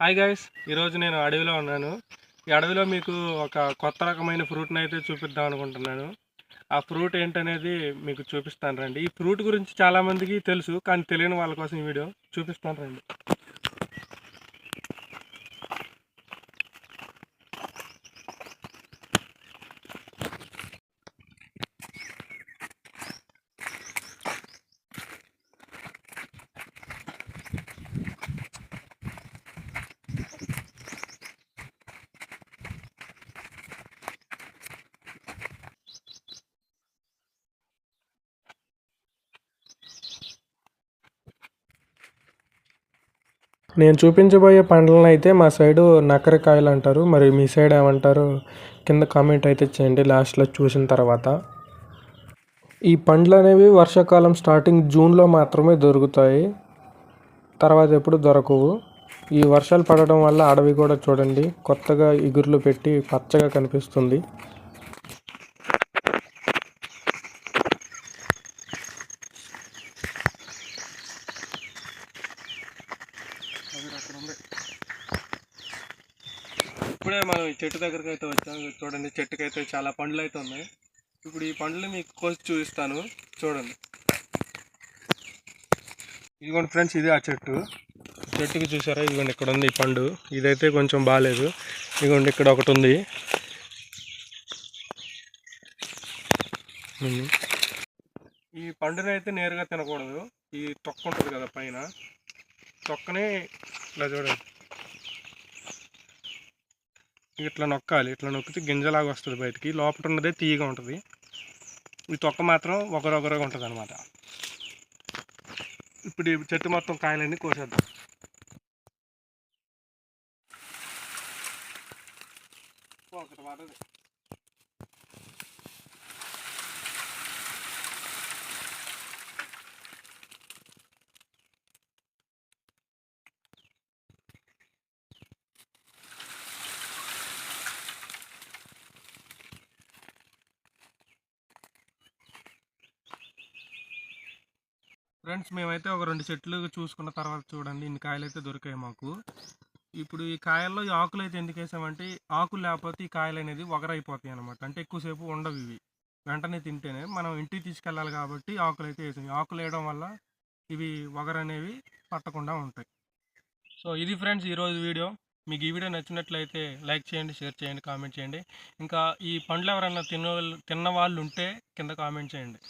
Hi guys ఈరోజు నేను అడవిలో ఉన్నాను. ఈ అడవిలో మీకు ఒక కొత్త రకమైన ఫ్రూట్ని అయితే చూపిద్దాం అనుకుంటున్నాను. ఆ ఫ్రూట్ ఏంటనేది మీకు చూపిస్తాను రండి. ఈ ఫ్రూట్ గురించి చాలామందికి తెలుసు కానీ తెలియని వాళ్ళ కోసం ఈ వీడియో చూపిస్తాను రండి. నేను చూపించబోయే పండ్లను అయితే మా సైడు నక్కరకాయలు అంటారు. మరి మీ సైడ్ ఏమంటారు? కింద కామెంట్ అయితే చేయండి. లాస్ట్లో చూసిన తర్వాత. ఈ పండ్లు అనేవి వర్షాకాలం స్టార్టింగ్ జూన్లో మాత్రమే దొరుకుతాయి. తర్వాత ఎప్పుడు దొరకవు. ఈ వర్షాలు పడడం వల్ల అడవి కూడా చూడండి. కొత్తగా ఇగుర్లు పెట్టి పచ్చగా కనిపిస్తుంది. ఇప్పుడే మనం ఈ చెట్టు దగ్గరికి అయితే వచ్చాం. చూడండి చెట్టుకి అయితే చాలా పండ్లు అయితే ఉన్నాయి. ఇప్పుడు ఈ పండ్లు మీకు కోసి చూపిస్తాను. చూడండి. ఇదిగోండి ఫ్రెండ్స్ ఇది ఆ చెట్టు. చెట్టుకి చూసారా? ఇదిగోండి ఇక్కడ ఉంది ఈ పండు. ఇదైతే కొంచెం బాగాలేదు ఇదిగోండి ఇక్కడ ఒకటి ఉంది. ఉంది. ఈ పండుని అయితే నేరుగా తినకూడదు. ఈ తొక్క ఉంటుంది కదా పైన. తొక్కని ఇట్లా చూడండి. ఇట్లా నొక్కాలి. ఇట్లా నొక్కితే గింజలాగా వస్తుంది బయటికి. లోపల ఉన్నదే తీయగా ఉంటుంది. ఈ తొక్క మాత్రం ఒకరొకరుగా ఉంటుంది అనమాట ఇప్పుడు ఈ చెట్టు మొత్తం కాయలన్నీ కోసేద్దాం. ఒకటి పడదు. ఫ్రెండ్స్ మేమైతే ఒక రెండు చెట్లు చూసుకున్న తర్వాత చూడండి ఇన్ని కాయలు అయితే దొరికాయి మాకు. ఇప్పుడు ఈ కాయల్లో ఈ ఆకులు అయితే ఎందుకు వేసామంటే ఆకులు లేకపోతే ఈ కాయలు అనేది ఒగరైపోతాయి అనమాట అంటే ఎక్కువసేపు ఉండవు ఇవి. వెంటనే తింటేనే మనం ఇంటికి తీసుకెళ్ళాలి కాబట్టి ఆకులు అయితే వేసాం ఆకులు వేయడం వల్ల ఇవి ఒగరనేవి అనేవి పట్టకుండా ఉంటాయి. సో ఇది ఫ్రెండ్స్ ఈరోజు వీడియో. మీకు ఈ వీడియో నచ్చినట్లయితే లైక్ చేయండి షేర్ చేయండి కామెంట్ చేయండి. ఇంకా ఈ పండ్లు ఎవరైనా తిన్న తిన్న వాళ్ళు ఉంటే కింద కామెంట్ చేయండి.